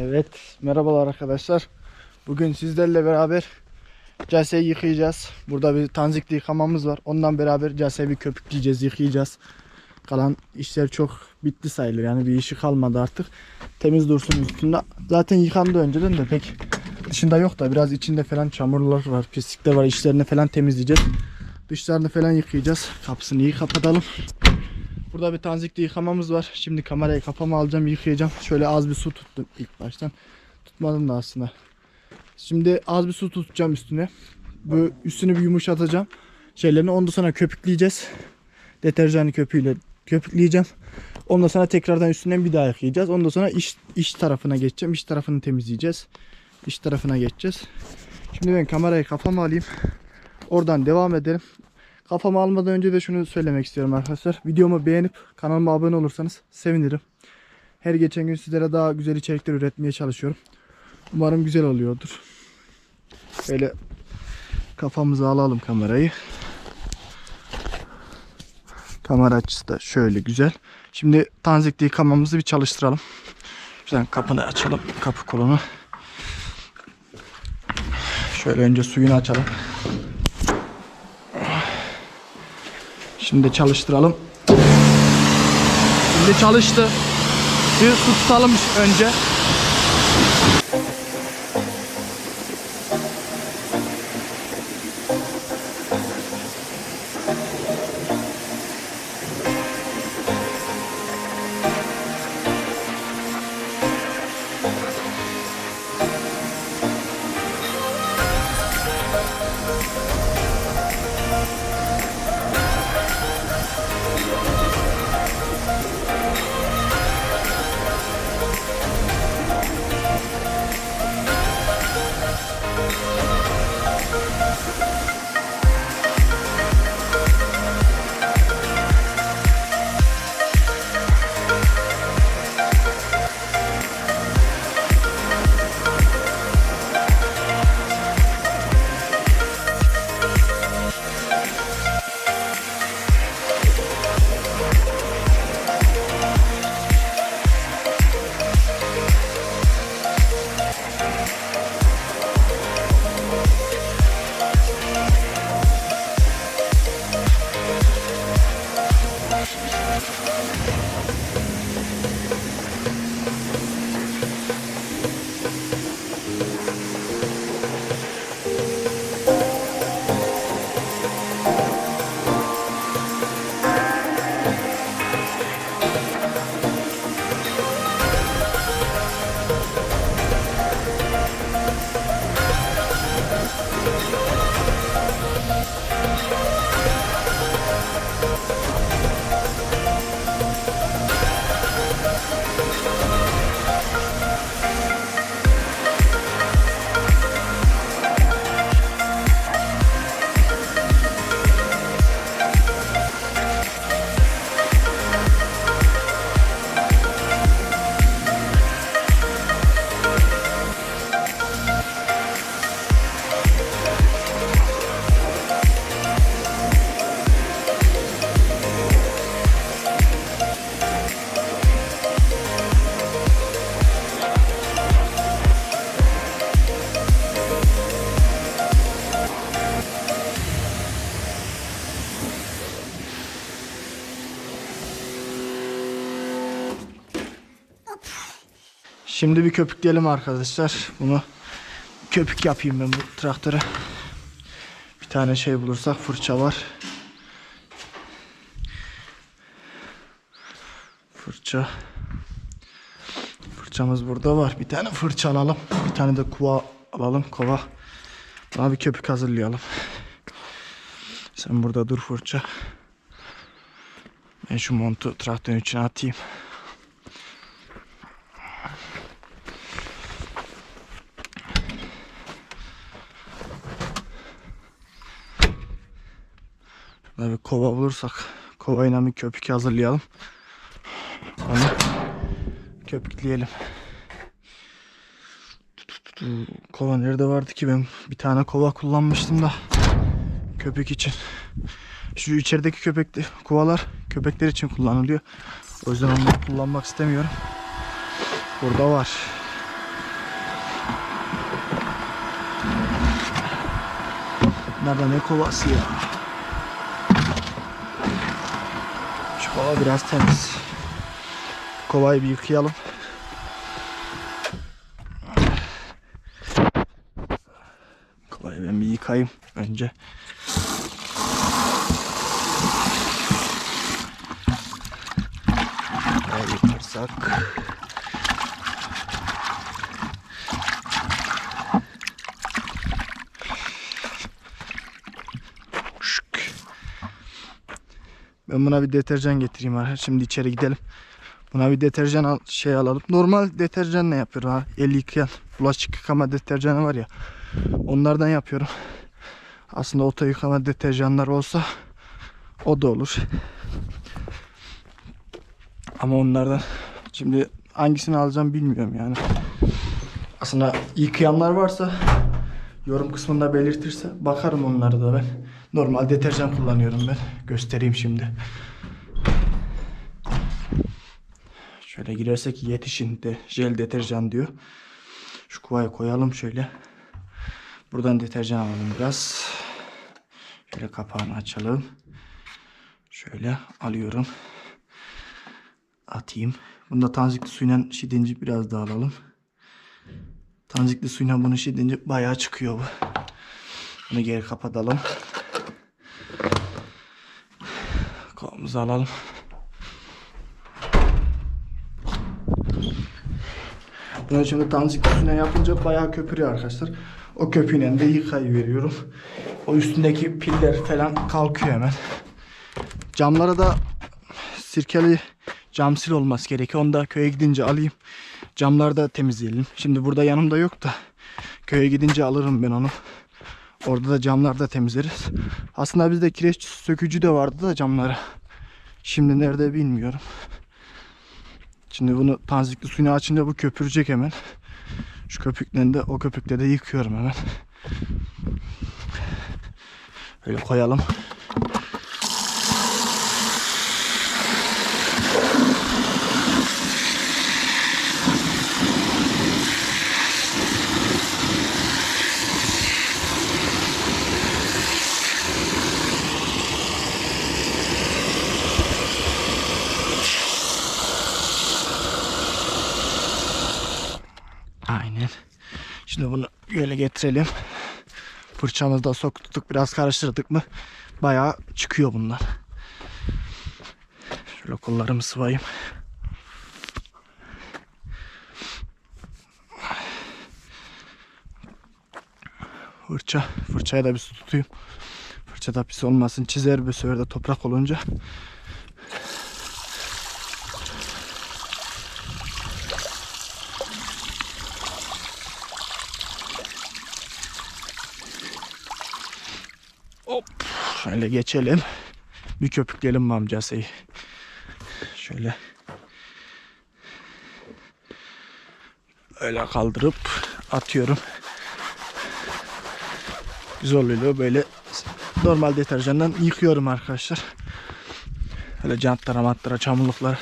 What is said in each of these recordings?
Evet, merhabalar arkadaşlar. Bugün sizlerle beraber caseyi yıkayacağız. Burada bir tanzikli yıkamamız var. Ondan beraber caseyi bir köpükleyeceğiz, yıkayacağız. Kalan işler çok bitti sayılır. Yani bir işi kalmadı artık. Temiz dursun üstünde. Zaten yıkandı önceden de pek dışında yok da biraz içinde falan çamurlar var, pislikler var. İçlerini falan temizleyeceğiz. Dışlarını falan yıkayacağız. Kapısını iyi kapatalım. Burada bir tanzikli yıkamamız var. Şimdi kamerayı kafama alacağım, yıkayacağım. Şöyle az bir su tuttum ilk baştan. Tutmadım da aslında. Şimdi az bir su tutacağım üstüne. Bu üstünü bir yumuşatacağım. Şeylerini ondan sonra köpükleyeceğiz. Deterjanlı köpüğüyle köpükleyeceğim. Ondan sonra tekrardan üstünden bir daha yıkayacağız. Ondan sonra iç, iç tarafına geçeceğim. İç tarafını temizleyeceğiz. İç tarafına geçeceğiz. Şimdi ben kamerayı kafama alayım. Oradan devam edelim. Kafama almadan önce de şunu söylemek istiyorum arkadaşlar. Videomu beğenip kanalıma abone olursanız sevinirim. Her geçen gün sizlere daha güzel içerikler üretmeye çalışıyorum. Umarım güzel oluyordur. Böyle kafamıza alalım kamerayı. Kamera açısı da şöyle güzel. Şimdi tanzikli yıkamamızı bir çalıştıralım. Şuradan kapını açalım. Kapı kolunu. Şöyle önce suyunu açalım. Şimdi çalıştıralım. Şimdi çalıştı. Bir su tutalım önce. Bye. Şimdi bir köpükleyelim arkadaşlar. Bunu köpük yapayım ben bu traktöre. Bir tane şey bulursak fırça var. Fırça. Fırçamız burada var. Bir tane fırça alalım. Bir tane de kuva alalım. Kova. Daha bir köpük hazırlayalım. Sen burada dur fırça. Ben şu montu traktörün içine atayım. Şurada bir kova bulursak kovayla bir köpük hazırlayalım. Onu köpükleyelim. Kova nerede vardı ki ben bir tane kova kullanmıştım da köpek için. Şu içerideki köpekli kovalar köpekler için kullanılıyor. O yüzden onları kullanmak istemiyorum. Burada var. Nerede ne kovası ya? Kova biraz temiz. Kovayı bir yıkayalım. Kovayı ben bir yıkayayım önce. Kovayı yıkarsak. Ben buna bir deterjan getireyim arkadaşlar. Şimdi içeri gidelim. Buna bir deterjan al, şey alalım. Normal deterjan ne yapıyorum ha? El yıkayan bulaşık yıkama deterjanı var ya. Onlardan yapıyorum. Aslında oto yıkama deterjanlar olsa o da olur. Ama onlardan şimdi hangisini alacağım bilmiyorum yani. Aslında yıkayanlar varsa yorum kısmında belirtirse bakarım onlara da ben. Normal deterjan kullanıyorum ben. Göstereyim şimdi. Şöyle girersek yetişin de jel deterjan diyor. Şu kovaya koyalım şöyle. Buradan deterjan alalım biraz. Şöyle kapağını açalım. Şöyle alıyorum. Atayım. Bunda tanzikli suyla şidinci biraz daha alalım. Tanzikli suyla bunu şidince bayağı çıkıyor bu. Bunu geri kapatalım. Kovamızı alalım. Bunu şimdi tanzikli suyla yapınca bayağı köpürüyor arkadaşlar. O köpüğüyle de yıkayıveriyorum. O üstündeki piller falan kalkıyor hemen. Camlara da sirkeli camsil olması gerekiyor. Onu da köye gidince alayım. Camları da temizleyelim. Şimdi burada yanımda yok da köye gidince alırım ben onu. Orada da camları da temizleriz. Aslında bizde kireç sökücü de vardı da camlara. Şimdi nerede bilmiyorum. Şimdi bunu tanzikli suyunu açınca bu köpürecek hemen. Şu köpüklerini de o köpükle de yıkıyorum hemen. Böyle koyalım. Aynen. Şimdi bunu böyle getirelim. Fırçamızı da soktuk biraz karıştırdık mı bayağı çıkıyor bunlar. Şöyle kollarımı sıvayım. Fırça. Fırçaya da bir su tutayım. Fırça da pis olmasın. Çizer bir sefer toprak olunca. Şöyle geçelim. Bir köpükleyelim amcasıyı. Şöyle. Öyle kaldırıp atıyorum. Güzel oluyor böyle normal deterjandan yıkıyorum arkadaşlar. Öyle jantlara matlara çamurluklara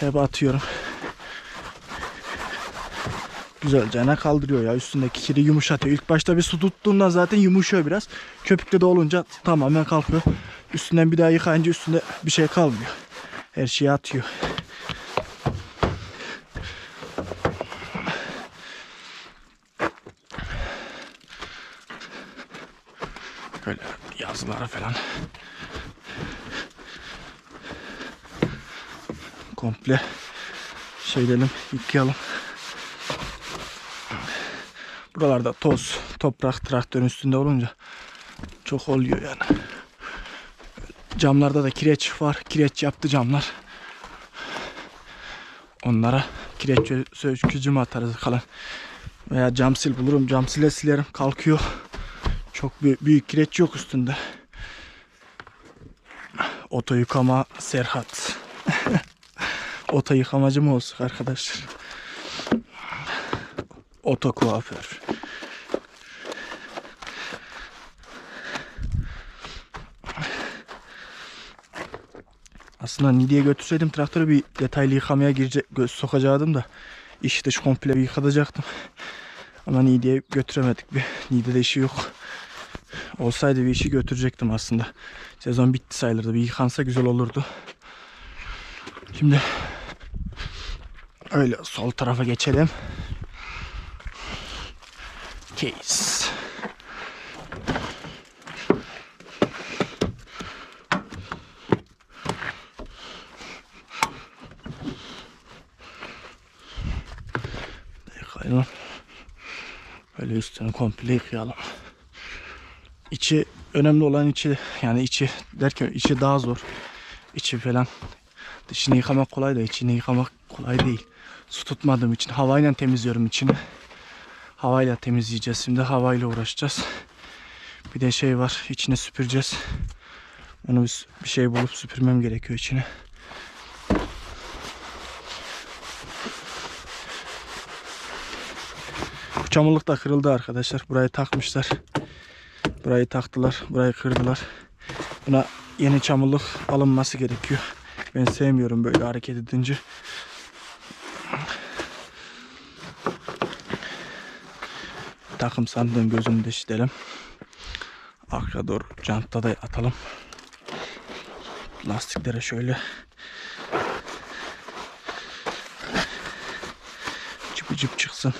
hep atıyorum. Güzelce kaldırıyor ya üstündeki kiri yumuşatıyor. İlk başta bir su tuttuğunda zaten yumuşuyor biraz. Köpükle de olunca tamamen kalkıyor. Üstünden bir daha yıkayınca üstünde bir şey kalmıyor. Her şeyi atıyor. Böyle yazılara falan. Komple şey edelim, yıkayalım. Buralarda toz, toprak traktörün üstünde olunca çok oluyor yani. Camlarda da kireç var. Kireç yaptı camlar. Onlara kireç sökücü mü atarız kalan. Veya cam sil bulurum. Cam sile silerim. Kalkıyor. Çok büyük, büyük kireç yok üstünde. Oto yıkama Serhat. Oto yıkamacı mı olsun arkadaşlar? Oto kuaför. Aslında Niğde'ye götürseydim traktörü bir detaylı yıkamaya girecek, sokacaktım da işi dış komple bir yıkatacaktım. Ama Niğde'ye götüremedik bir. Niğde'de işi yok. Olsaydı bir işi götürecektim aslında. Sezon bitti sayılırdı. Bir yıkansa güzel olurdu. Şimdi öyle sol tarafa geçelim. Case. Yıkayalım. Böyle üstünü komple yıkayalım. İçi önemli olan içi yani içi derken içi daha zor. İçi falan. Dışını yıkamak kolay da içini yıkamak kolay değil. Su tutmadığım için havayla temizliyorum içini. Havayla temizleyeceğiz şimdi. Havayla uğraşacağız. Bir de şey var. içine süpüreceğiz. Onu bir şey bulup süpürmem gerekiyor içine. Çamurluk da kırıldı arkadaşlar. Burayı takmışlar. Burayı taktılar. Burayı kırdılar. Buna yeni çamurluk alınması gerekiyor. Ben sevmiyorum böyle hareket edince. Takım sandığın gözünü deşidelim. Arka doğru janta da atalım. Lastiklere şöyle cıpı cıp çıksın.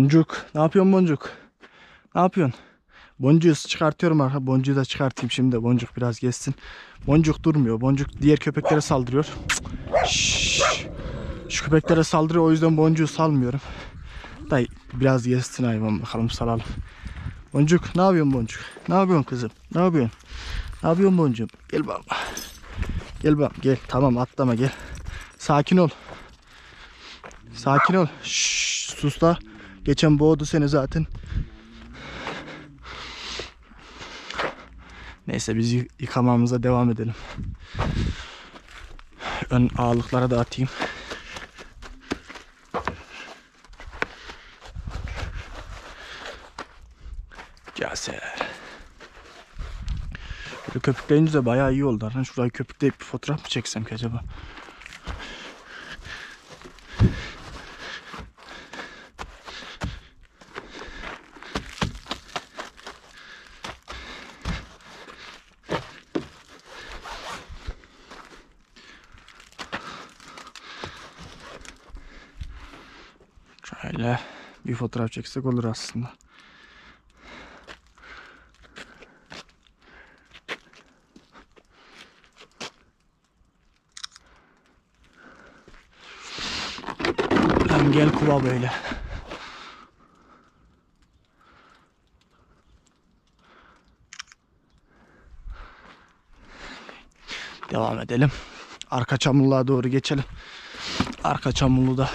Boncuk. Ne yapıyorsun Boncuk? Ne yapıyorsun? Boncuğu çıkartıyorum arka. Boncuğu da çıkartayım şimdi Boncuk biraz geçsin. Boncuk durmuyor. Boncuk diğer köpeklere saldırıyor. Şşş. Şu köpeklere saldırıyor o yüzden boncuğu salmıyorum. Dayı biraz gezsin hayvan bakalım salalım. Boncuk ne yapıyorsun boncuk? Ne yapıyorsun kızım? Ne yapıyorsun? Ne yapıyorsun boncuğum? Gel bakalım. Gel bakalım gel. Tamam atlama gel. Sakin ol. Sakin ol. Şşş sus da. Geçen boğdu seni zaten. Neyse biz yı- yıkamamıza devam edelim. Ön ağırlıklara da atayım. Caser. Böyle köpükleyince de bayağı iyi oldu. Şurayı köpükleyip bir fotoğraf mı çeksem ki acaba? Şöyle bir fotoğraf çeksek olur aslında. Lan gel kuva böyle. Devam edelim. Arka çamurluğa doğru geçelim. Arka çamurluğu da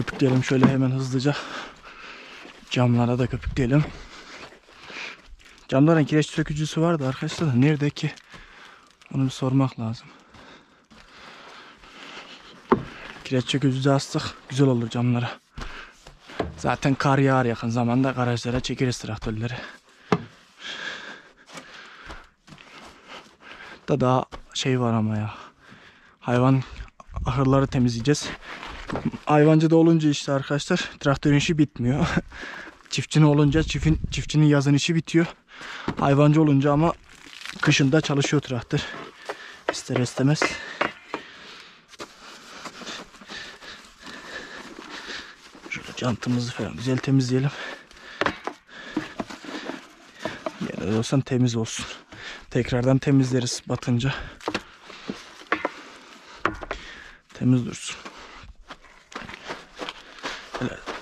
köpükleyelim şöyle hemen hızlıca. Camlara da köpükleyelim. Camların kireç sökücüsü vardı arkadaşlar da nerede ki? Onu bir sormak lazım. Kireç sökücüsü astık. Güzel olur camlara. Zaten kar yağar yakın zamanda garajlara çekeriz traktörleri. Da daha şey var ama ya. Hayvan ahırları temizleyeceğiz. Hayvancı da olunca işte arkadaşlar traktörün işi bitmiyor. Çiftçinin olunca çiftin, çiftçinin yazın işi bitiyor. Hayvancı olunca ama kışında çalışıyor traktör. İster istemez. Şöyle cantımızı falan güzel temizleyelim. De olsan temiz olsun. Tekrardan temizleriz batınca. Temiz dursun.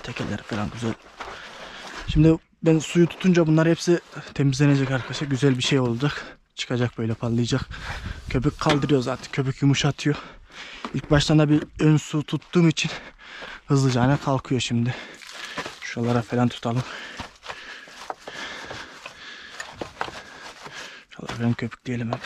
Böyle tekeleri falan güzel. Şimdi ben suyu tutunca bunlar hepsi temizlenecek arkadaşlar. Güzel bir şey olacak. Çıkacak böyle parlayacak. Köpük kaldırıyor zaten. Köpük yumuşatıyor. İlk baştan da bir ön su tuttuğum için hızlıca kalkıyor şimdi. Şuralara falan tutalım. Şuralara falan köpükleyelim hep.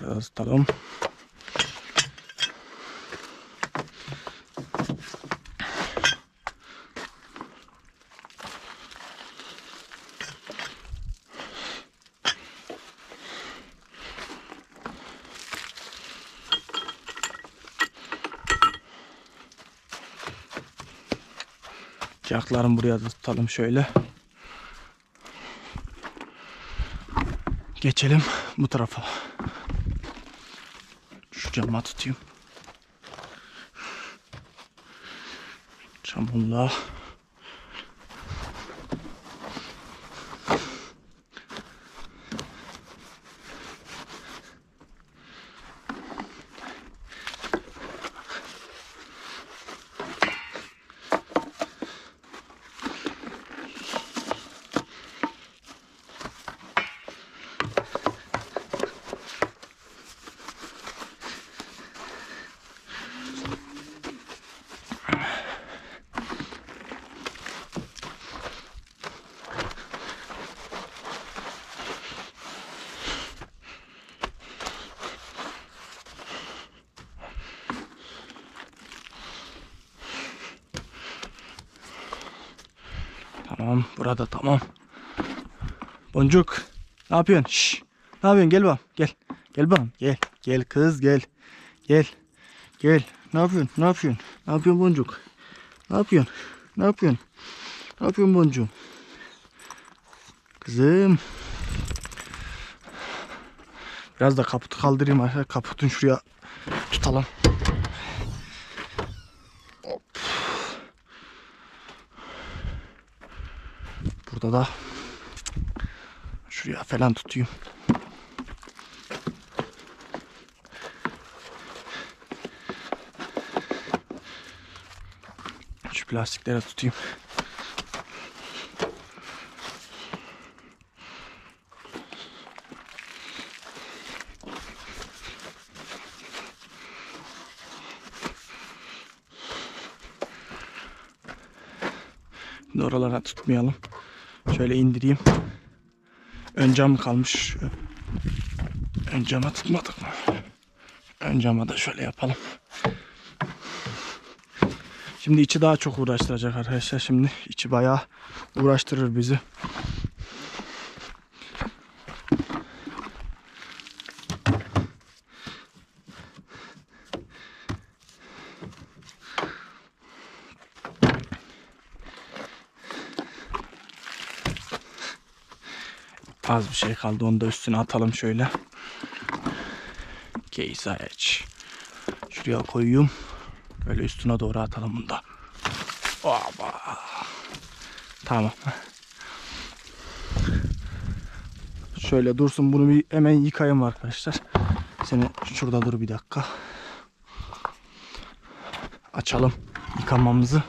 Şuraları da tutalım. Ayaklarını buraya da tutalım şöyle. Geçelim bu tarafa. Şu cama tutayım. Çamurla. Tamam burada tamam. Boncuk ne yapıyorsun? Şş, ne yapıyorsun? Gel bak gel. Gel bak gel. Gel kız gel. Gel. Gel. Ne yapıyorsun? Ne yapıyorsun? Ne yapıyorsun boncuk? Ne yapıyorsun? Ne yapıyorsun? Ne yapıyorsun boncuğum? Kızım. Biraz da kaputu kaldırayım arkadaşlar. Kaputun şuraya tutalım. Burada da şuraya falan tutayım. Şu plastiklere tutayım. Şimdi oralara tutmayalım. Şöyle indireyim. Ön cam kalmış. Ön cama tutmadık mı? Ön cama da şöyle yapalım. Şimdi içi daha çok uğraştıracak arkadaşlar. Şimdi içi bayağı uğraştırır bizi. Az bir şey kaldı. Onu da üstüne atalım şöyle. Case aç. Şuraya koyayım. Böyle üstüne doğru atalım bunu da. Oba. Tamam. Şöyle dursun bunu bir hemen yıkayayım arkadaşlar. Seni şurada dur bir dakika. Açalım yıkamamızı.